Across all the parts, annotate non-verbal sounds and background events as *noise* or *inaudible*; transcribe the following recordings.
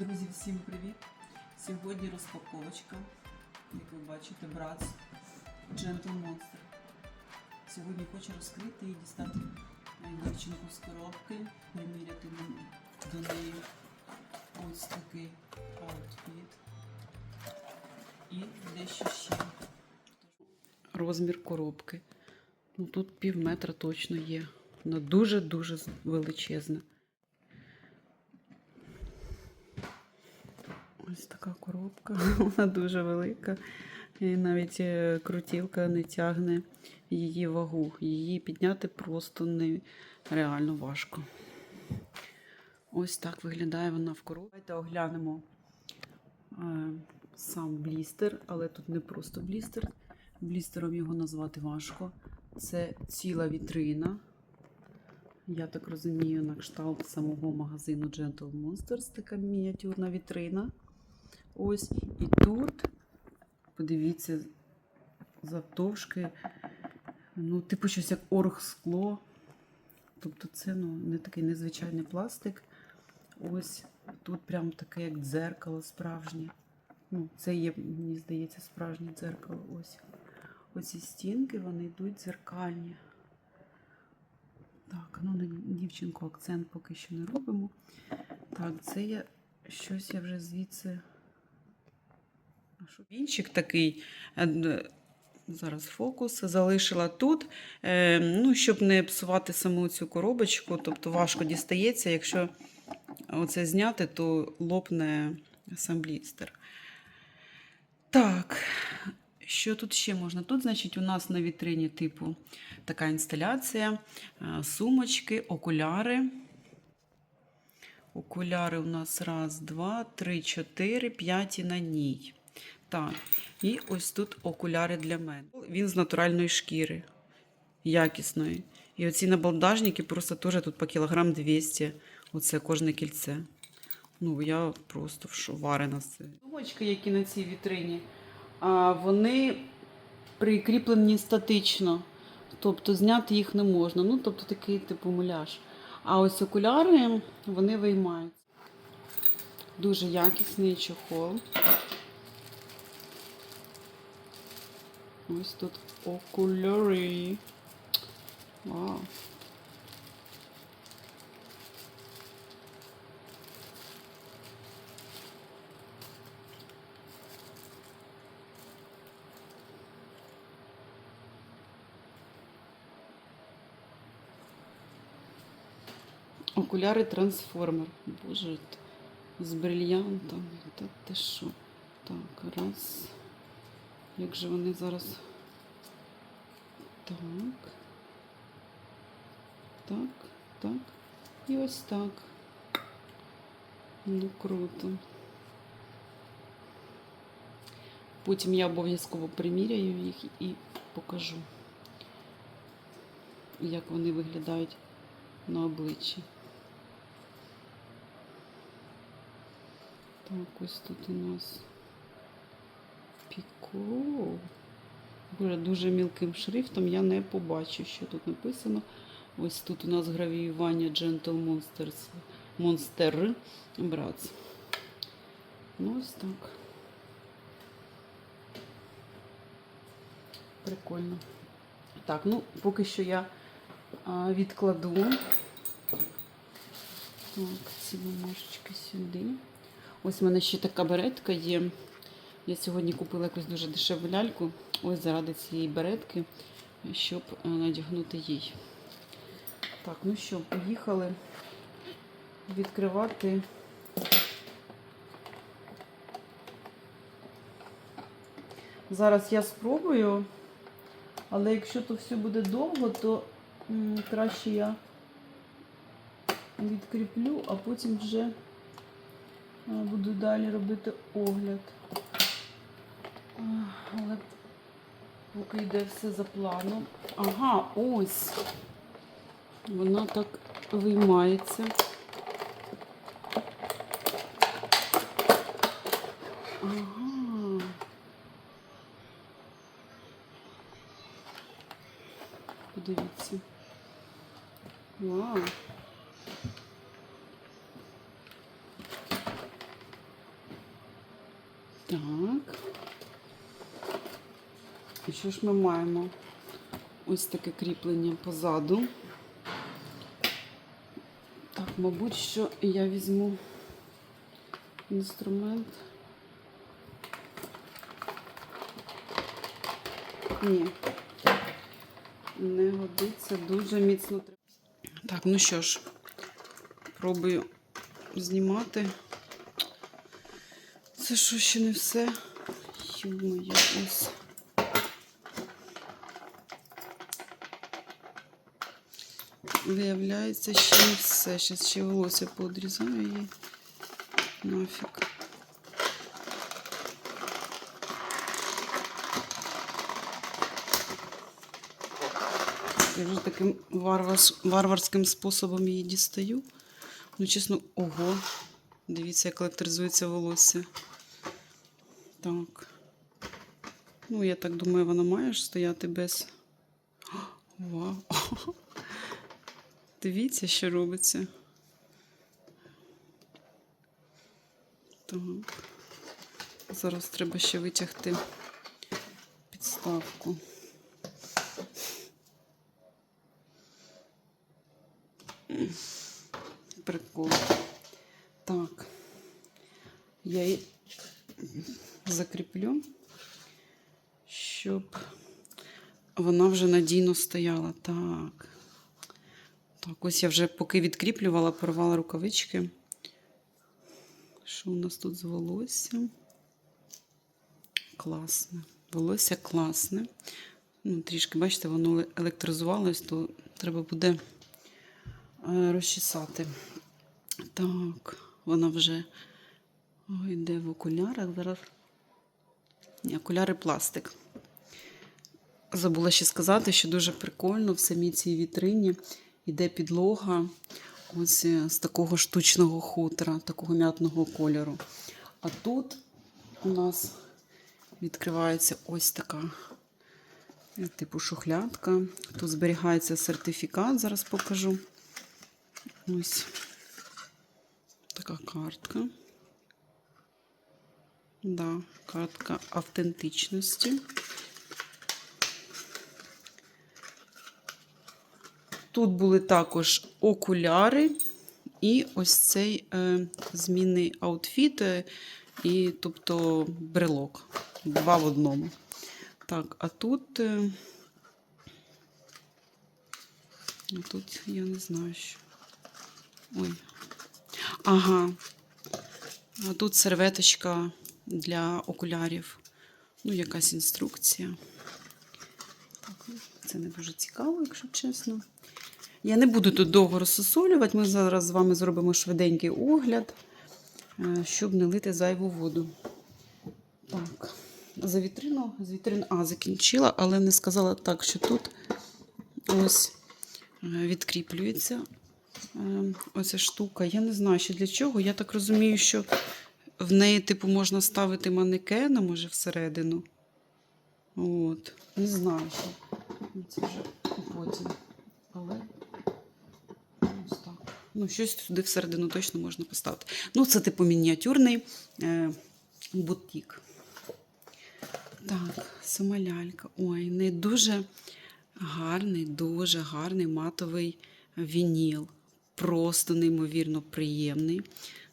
Друзі, всім привіт! Сьогодні розпаковочка, як ви бачите, Bratz Gentle Monster. Сьогодні хочу розкрити і дістати дівчинку з коробки, приміряти до неї ось такий аутфіт і дещо ще. Розмір коробки. Ну, тут пів метра точно є. Вона дуже-дуже величезна. Ось така коробка, *laughs* вона дуже велика. І навіть е, крутілка не тягне її вагу. Її підняти просто нереально важко. Ось так виглядає вона в коробці. Давайте оглянемо е, сам блістер, але тут не просто блістер. Блістером його назвати важко. Це ціла вітрина. Я так розумію, на кшталт самого магазину Gentle Monsters, така мініатюрна вітрина. Ось і тут, подивіться, завтовшки, ну, типу щось як оргскло. Тобто це ну, не такий незвичайний пластик. Ось тут прям таке, як дзеркало справжнє. Ну, це є, мені здається, справжнє дзеркало. Ось. Оці стінки, вони йдуть дзеркальні. Так, ну на дівчинку акцент поки що не робимо. Так, це я щось я вже звідси. Що? Такий. е, Зараз фокус залишила тут, е, ну, щоб не псувати саму цю коробочку, тобто важко дістається, якщо оце зняти, то лопне сам блістер. Так, що тут ще можна? Тут, значить, у нас на вітрині типу така інсталяція, е, сумочки, окуляри. Окуляри у нас раз, два, три, чотири, п'ять і на ній. Так, і ось тут окуляри для мене. Він з натуральної шкіри, якісної. І оці набалдажники просто теж тут по кілограм 200. Оце кожне кільце. Ну, я просто вшоварена цим. Сумочки, які на цій вітрині, вони прикріплені статично. Тобто зняти їх не можна. Ну, тобто такий типу муляж. А ось окуляри вони виймаються. Дуже якісний чохол. Ось тут окуляри. Вау. Окуляри трансформер. Боже, з брильянтом. Та ти що? Так, раз. Як же вони зараз. Так. Так, так. І ось так. Ну, круто. Потім я обов'язково приміряю їх і покажу, як вони виглядають на обличчі. Так, ось тут у нас Піко. Боже, дуже мілким шрифтом я не побачу, що тут написано. Ось тут у нас гравіювання Gentle Monsters, Monster Bratz. Ну, ось так. Прикольно. Так, ну, поки що я а, відкладу. Так, ці бумажечки сюди. Ось в мене ще така беретка є. Я сьогодні купила якусь дуже дешеву ляльку. Ось заради цієї беретки, щоб е, надягнути їй. Так, ну що, поїхали відкривати. Зараз я спробую, але якщо то все буде довго, то краще я відкріплю, а потім вже е, буду далі робити огляд. Але поки йде все за планом. Ага, ось. Вона так виймається. Ага. Подивіться. Вау. Так. Що ж ми маємо? Ось таке кріплення позаду. Так, мабуть, що я візьму інструмент. Ні. Не годиться, дуже міцно. Так, ну що ж, пробую знімати. Це що ще не все? Ё-моё, ось. Виявляється, ще не все. Зараз ще волосся поодрізаю і нафіг. Я вже таким варварським способом її дістаю. Ну, чесно, ого. Дивіться, як електризується волосся. Так. Ну, я так думаю, воно має ж стояти без. *gasps* Вау! *laughs* Дивіться, що робиться. Так. Зараз треба ще витягти підставку. Прикол. Так. Я її закріплю, щоб вона вже надійно стояла. Так. Так, ось я вже поки відкріплювала, порвала рукавички. Що у нас тут з волоссям? Класне. Волосся класне. Ну, трішки, бачите, воно електризувалось, то треба буде е, розчесати. Так, вона вже йде в окулярах. Зараз. Ні, окуляри пластик. Забула ще сказати, що дуже прикольно в самій цій вітрині йде підлога ось е, з такого штучного хутра, такого м'ятного кольору. А тут у нас відкривається ось така е, типу шухлядка. Тут зберігається сертифікат, зараз покажу. Ось така картка. Да, картка автентичності. Тут були також окуляри і ось цей е, змінний аутфіт, е, і, тобто брелок. Два в одному. Так, а тут. Е, а тут я не знаю що. Ой. Ага. А тут серветочка для окулярів. Ну, якась інструкція. Так, ну, це не дуже цікаво, якщо чесно. Я не буду тут довго розсосолювати. Ми зараз з вами зробимо швиденький огляд, е, щоб не лити зайву воду. Так, за вітрину, з вітрин, а, закінчила, але не сказала так, що тут ось е, відкріплюється е, оця штука. Я не знаю, ще для чого. Я так розумію, що в неї, типу, можна ставити манекена, може, всередину. От. Не знаю, що. Це вже потім. Але. Ну, щось туди всередину точно можна поставити. Ну, це, типу, мініатюрний е, бутік. Так, сама лялька. Ой, не дуже гарний, дуже гарний матовий вініл. Просто неймовірно приємний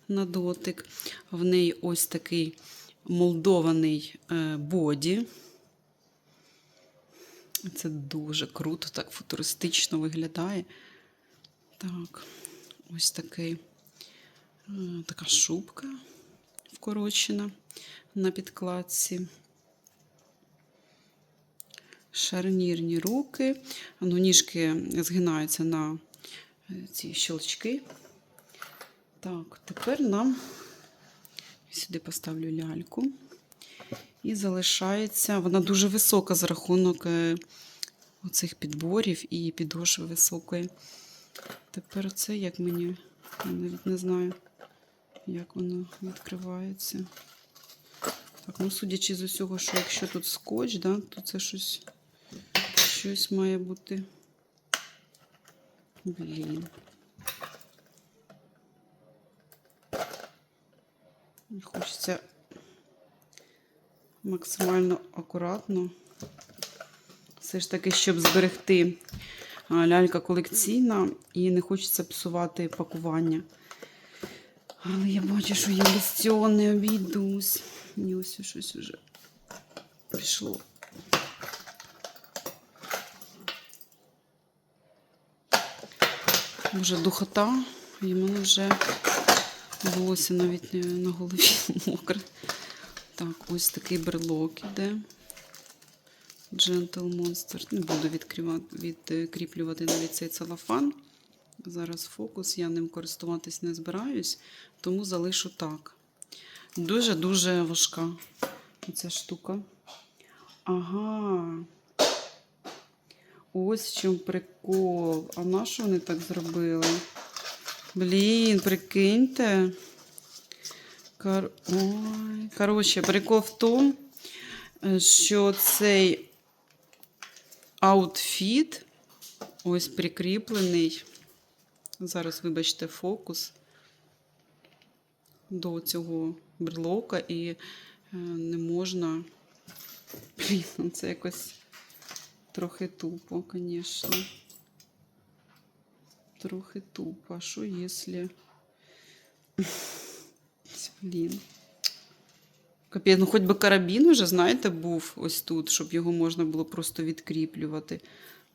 на дотик. В неї ось такий молдований е, боді. Це дуже круто, так футуристично виглядає. Так, ось такий, е, така шубка вкорочена на підкладці. Шарнірні руки. Ну, ніжки згинаються на е, ці щелчки. Так, тепер нам сюди поставлю ляльку. І залишається, вона дуже висока за рахунок е, оцих підборів і підошви високої. Тепер це як мені, я навіть не знаю, як воно відкривається. Так, ну судячи з усього, що якщо тут скотч, да, то це щось, щось має бути. Блін. Хочеться максимально акуратно. Все ж таки, щоб зберегти лялька колекційна і не хочеться псувати пакування. Але я бачу, що я без цього не обійдусь. Мені ось щось вже пішло. Вже духота, і в мене вже волосся навіть на голові *laughs* мокре. Так, ось такий брелок іде. Gentle Monster. Не буду відкріплювати навіть цей целофан. Зараз фокус, я ним користуватись не збираюсь, тому залишу так. Дуже-дуже важка оця штука. Ага. Ось в чому прикол. А на що вони так зробили? Блін, прикиньте. Кор... Ой. Коротше, прикол в тому, е, що цей аутфіт ось прикріплений. Зараз, вибачте, фокус до цього брелока і е, не можна. Блін, ну це якось трохи тупо, звісно. Трохи тупо. А що якщо. *laughs* Блін. Капець, ну хоч би карабін уже, знаєте, був ось тут, щоб його можна було просто відкріплювати.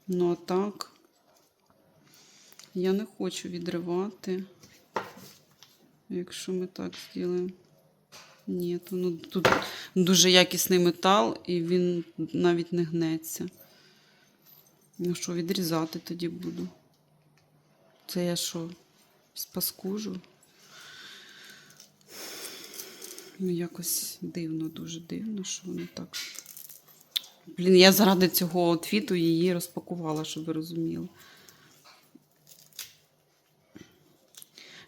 Ну а так. Я не хочу відривати. Якщо ми так зробимо. Ні, то, ну, тут дуже якісний метал, і він навіть не гнеться. Ну що, відрізати тоді буду. Це я що, спаскужу? Ну, якось дивно, дуже дивно, що воно так. Блін, я заради цього твіту її розпакувала, щоб ви розуміли.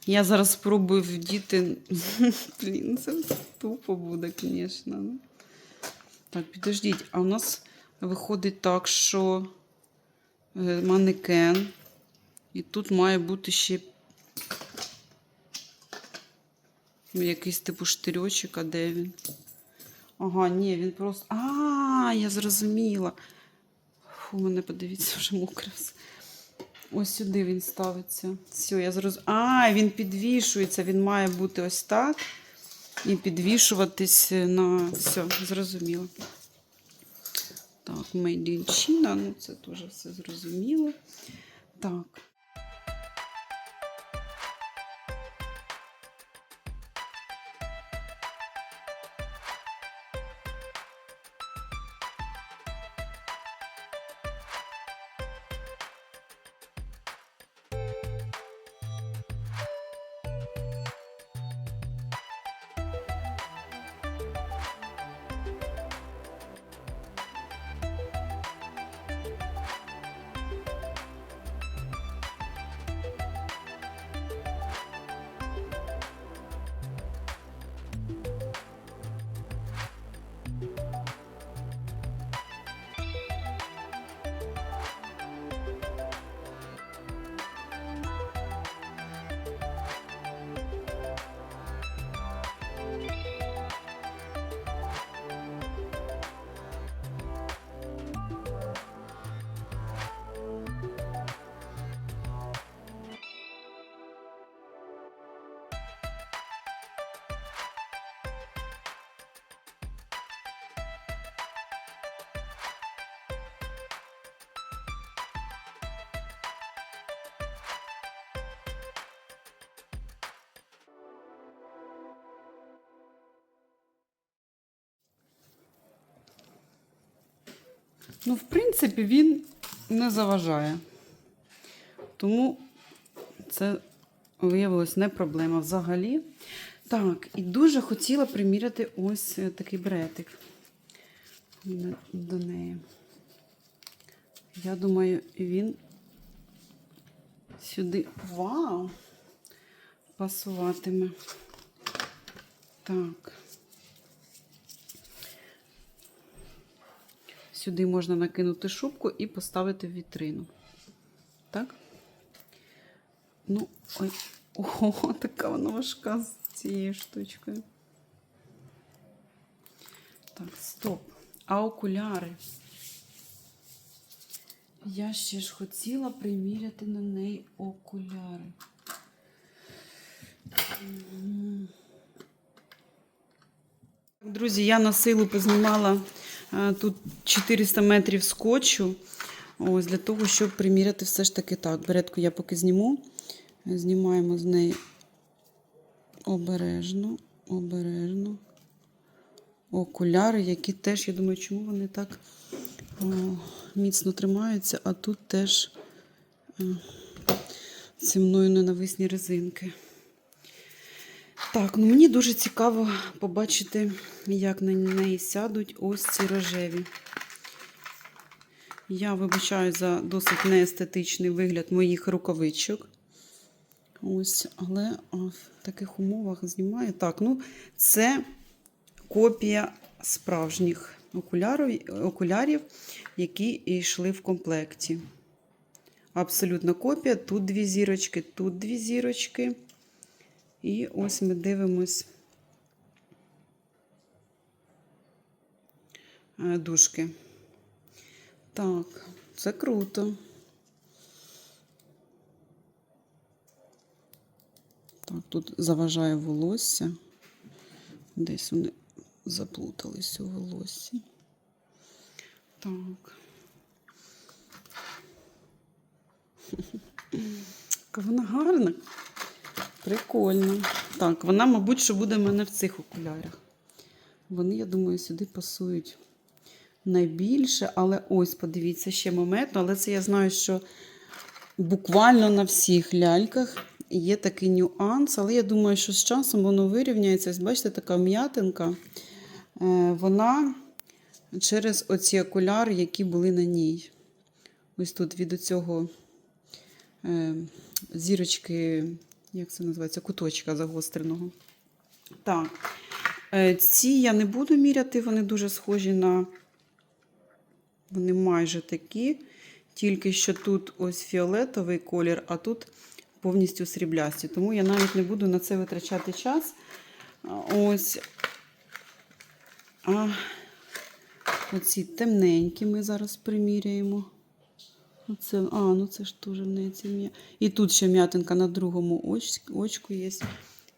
Я зараз спробую вдіти. *laughs* Блін, це тупо буде, звісно. Так, підождіть, а у нас виходить так, що е, манекен. І тут має бути ще якийсь типу штирьочок, а де він? Ага, ні, він просто. А, я зрозуміла. Фу, мене подивіться, вже мокре. Ось сюди він ставиться. Все, я зрозуміла. А, він підвішується, він має бути ось так. І підвішуватись на. Все, зрозуміло. Так, Made ну це теж все зрозуміло. Так. Ну, в принципі, він не заважає. Тому це виявилось не проблема взагалі. Так, і дуже хотіла приміряти ось е, такий бретик до- до неї. Я думаю, він сюди. Вау! Пасуватиме. Так. Сюди можна накинути шубку і поставити в вітрину. Так? Ну, ой, ого, *laughs* така вона важка з цією штучкою. Так, стоп. А окуляри? Я ще ж хотіла приміряти на неї окуляри. Друзі, я на силу познімала тут 400 метрів скотчу. Ось для того, щоб приміряти все ж таки так. Беретку я поки зніму. Знімаємо з неї обережно, обережно. Окуляри, які теж, я думаю, чому вони так о, міцно тримаються, а тут теж е, зі мною ненависні резинки. Так, ну мені дуже цікаво побачити, як на неї сядуть ось ці рожеві. Я вибачаю за досить неестетичний вигляд моїх рукавичок. Ось, але в таких умовах знімаю. Так, ну це копія справжніх окулярів, окулярів, які йшли в комплекті. Абсолютна копія. Тут дві зірочки, тут дві зірочки. І ось ми дивимось е, дужки. Так, це круто. Так, тут заважає волосся. Десь вони заплутались у волоссі. Так. *laughs* Вона гарна. Прикольно. Так, вона, мабуть, що буде в мене в цих окулярах. Вони, я думаю, сюди пасують найбільше, але ось, подивіться, ще моментно, але це я знаю, що буквально на всіх ляльках є такий нюанс, але я думаю, що з часом воно вирівняється. Ось, бачите, така м'ятинка. Е, Вона через оці окуляри, які були на ній. Ось тут від цього зірочки, як це називається, куточка загостреного. Так, е, ці я не буду міряти, вони дуже схожі на. Вони майже такі. Тільки що тут ось фіолетовий колір, а тут повністю сріблясті. Тому я навіть не буду на це витрачати час. Ось. А оці темненькі ми зараз приміряємо. Оце, а, ну це ж теж в неї ці м'я. І тут ще м'ятинка на другому оч, очку є.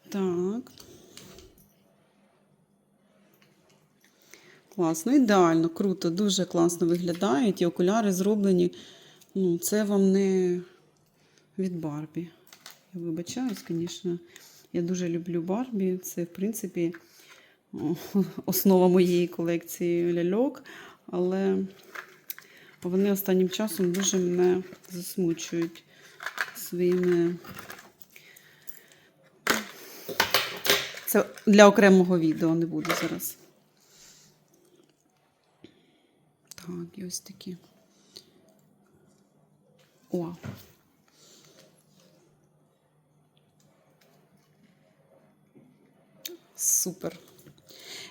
Так. Класно, ідеально, круто, дуже класно виглядають. І окуляри зроблені. Ну, це вам не від Барбі. Я вибачаюсь, звісно. Я дуже люблю Барбі. Це, в принципі, *laughs* основа моєї колекції ляльок. Але вони останнім часом дуже мене засмучують своїми. Це для окремого відео не буду зараз. Так, і ось такі. О. Супер.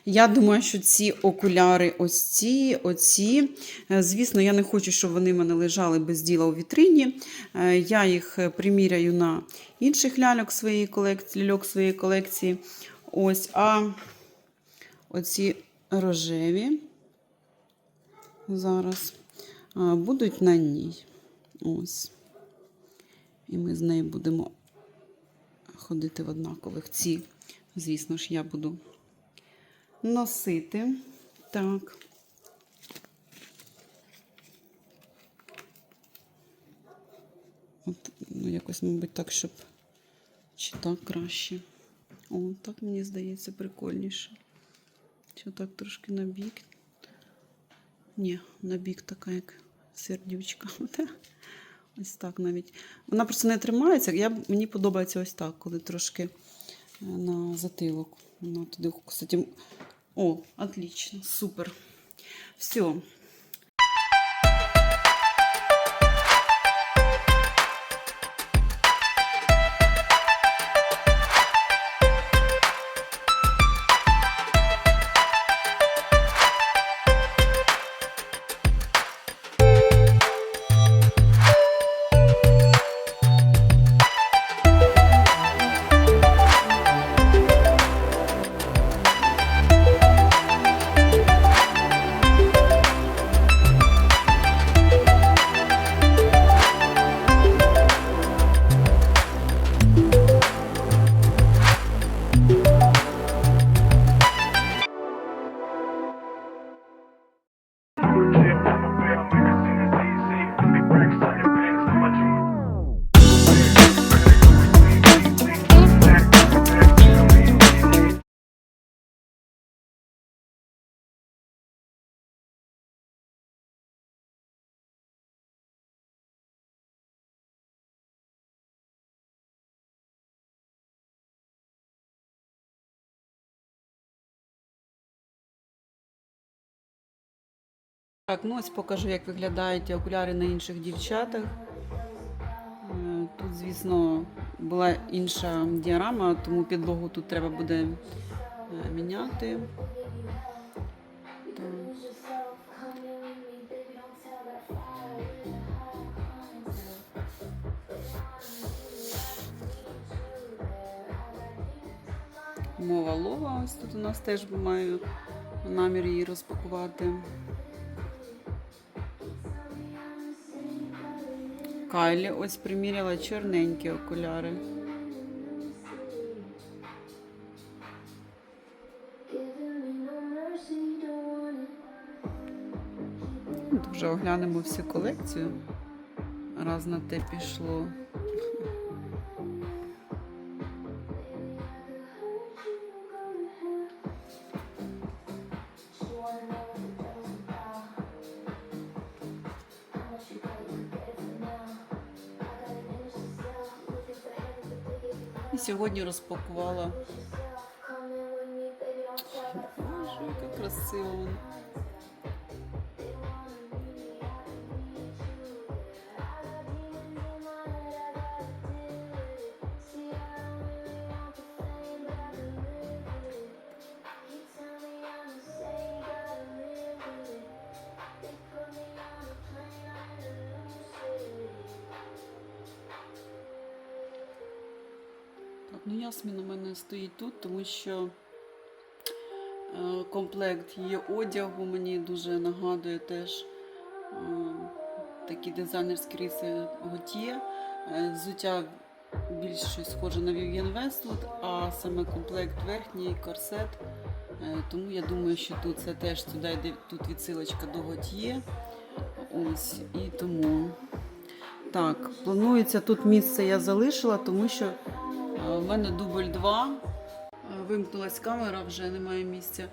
Я думаю, що ці окуляри, ось ці, оці. е, Звісно, я не хочу, щоб вони в мене лежали без діла у вітрині. Е, Я їх е, приміряю на інших ляльок своєї колекції, ляльок своєї колекції. Ось, а оці рожеві зараз будуть на ній. Ось. І ми з нею будемо ходити в однакових. Ці, звісно ж, я буду носити. Так. От, ну, якось, мабуть, так, щоб чи так краще. О, так мені здається прикольніше. Чи так трошки на бік. Ні, на бік така, як сердючка. *laughs* Ось так навіть. Вона просто не тримається. Я, мені подобається ось так, коли трошки е, на затилок. Вона туди, кстати, о, отлично, супер. Все. Так, ну ось покажу, як виглядають окуляри на інших дівчатах. Е, Тут, звісно, була інша діарама, тому підлогу тут треба буде е, міняти. Мова лова, ось тут у нас теж маю намір її розпакувати. Кайлі ось приміряла чорненькі окуляри. Дуже оглянемо всю колекцію. Раз на те пішло. Сьогодні розпакувала. Боже, яка красива. Ну Ясмін у мене стоїть тут, тому що е, комплект її одягу мені дуже нагадує теж е, такі дизайнерські риси Готьє. Е, Взуття більш щось схоже на Vivienne Westwood, а саме комплект верхній корсет. Тому я думаю, що тут це теж сюди тут відсилочка до Готьє. Ось і тому. Так, планується тут місце я залишила, тому що у мене дубль 2. Вимкнулась камера, вже немає місця.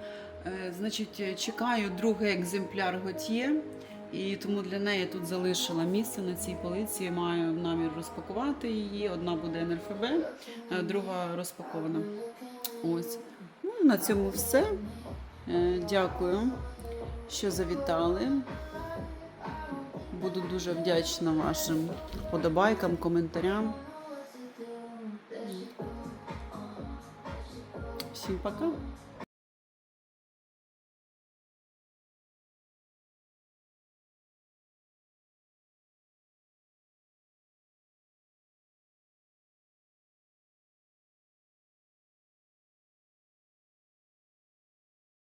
Е, Значить, е, чекаю другий екземпляр Готьє. І тому для неї тут залишила місце на цій полиці. Маю намір розпакувати її. Одна буде НРФБ, е, друга розпакована. Ось. Ну, на цьому все. Е, Дякую, що завітали. Буду дуже вдячна вашим вподобайкам, коментарям. Всім пока.